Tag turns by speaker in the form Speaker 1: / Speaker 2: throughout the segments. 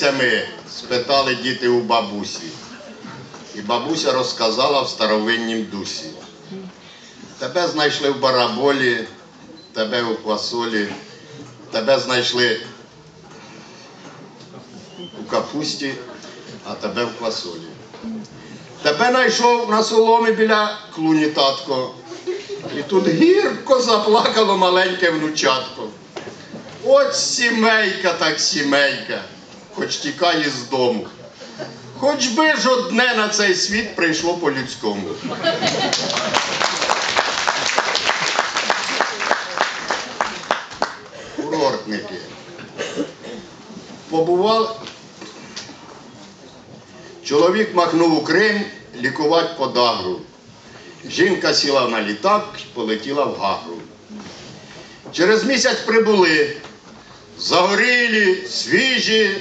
Speaker 1: ми спитали діти у бабусі. І бабуся розказала в старовиннім дусі. Тебе знайшли в бараболі, тебе у квасолі, тебе знайшли у капусті, а тебе в квасолі. Тебе знайшов на соломі біля клуні татко. І тут гірко заплакало маленьке внучатко. От сімейка так сімейка, хоч тікає з дому. Хоч би ж одне на цей світ прийшло по-людському. Курортники. Побував. Чоловік махнув у Крим лікувати подагру. Жінка сіла на літак полетіла в Гагру. Через місяць прибули загорілі, свіжі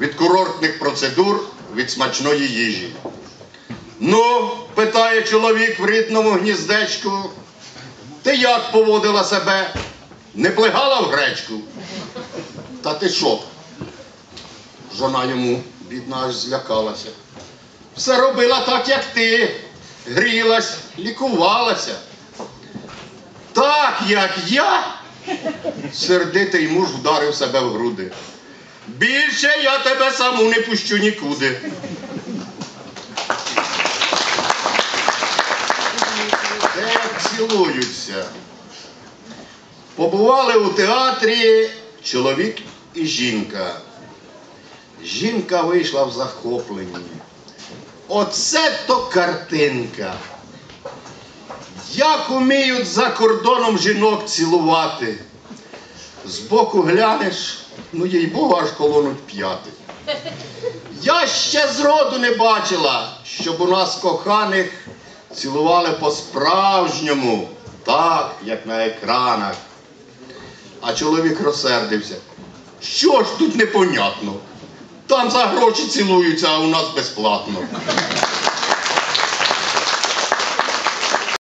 Speaker 1: від курортних процедур, від смачної їжі. Ну, питає чоловік в рідному гніздечку, ти як поводила себе? Не плигала в гречку? Та ти що? Жона йому, бідна, аж злякалася. Все робила так, як ти. Грілась, лікувалася. Так, як я. Сердитий муж вдарив себе в груди. Більше я тебе саму не пущу нікуди. Де цілуються. Побували у театрі чоловік і жінка. Жінка вийшла в захопленні. Оце то картинка. Як уміють за кордоном жінок цілувати. Збоку глянеш, ну їй Богу, аж колонуть п'яти. Я ще зроду не бачила, щоб у нас коханих цілували по-справжньому, так, як на екранах. А чоловік розсердився. Що ж тут непонятно? Там за гроші цілуються, а у нас безплатно.